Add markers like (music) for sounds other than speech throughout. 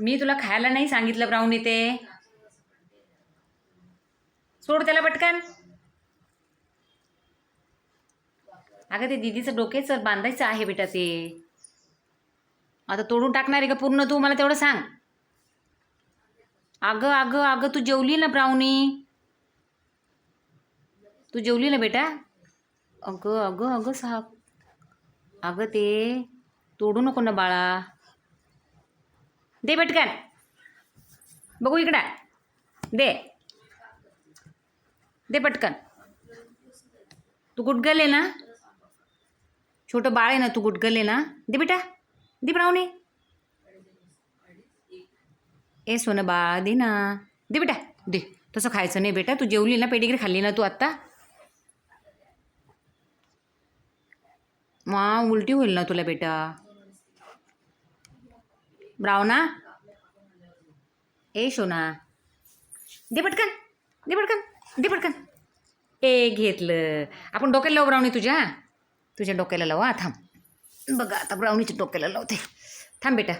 मी तुला खायला नाही सांगितलं ब्राऊनी ते. सोड त्याला पटकन. अगं ते दीदीचं डोकेच बांधायचं आहे बेटा ते. आता तोडून टाकणार आहे का पूर्ण तू? मला तेवढं सांग. अगं अगं अगं तू जेवली ना ब्राऊनी तू जेवली ना बेटा? अगं अगं अगं साप अगं ते. तोडू नको ना बाळा. दे पटकन. बघू इकडं. दे. दे पटकन. तू गुटगल आहे ना. छोटं बाळ आहे ना तू गुटगल आहे ना. दे बेटा. दे ब्राऊनी ए सोनं बाळ दे ना. दे बेटा. दे. तसं खायचं नाही बेटा. तू जेवली ना पेडिग्री खाल्ली ना तू आत्ता. मा उलटी होईल ना तुला बेटा. ब्रावना ए शोना दे पटकन दे पटकन दे पटकन. ए घेतलं. आपण डोक्याला लावू ब्रावणी तुझ्या तुझ्या डोक्याला लावू हा? थांब. बघा आता ब्रावणीच्या डोक्याला लावते. थांब बेटा.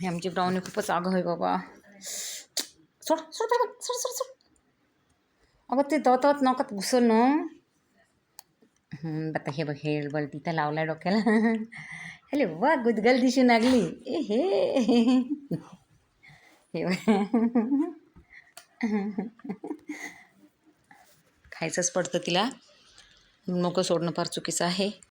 हे आमची ब्राउनी खूपच आगं आहे बाबा. सोड सोड सोड सोड सोड सोड. अगं ते दवत नकात घुसल ना. हम्म, आता हे बघ हे बल तिथं लावला डोक्याला. (laughs) हॅलो वा गुदगल दिसून लागली. ए हे. (laughs) हे (laughs) खायचंच पडतं तिला. नको सोडणं फार चुकीचं आहे.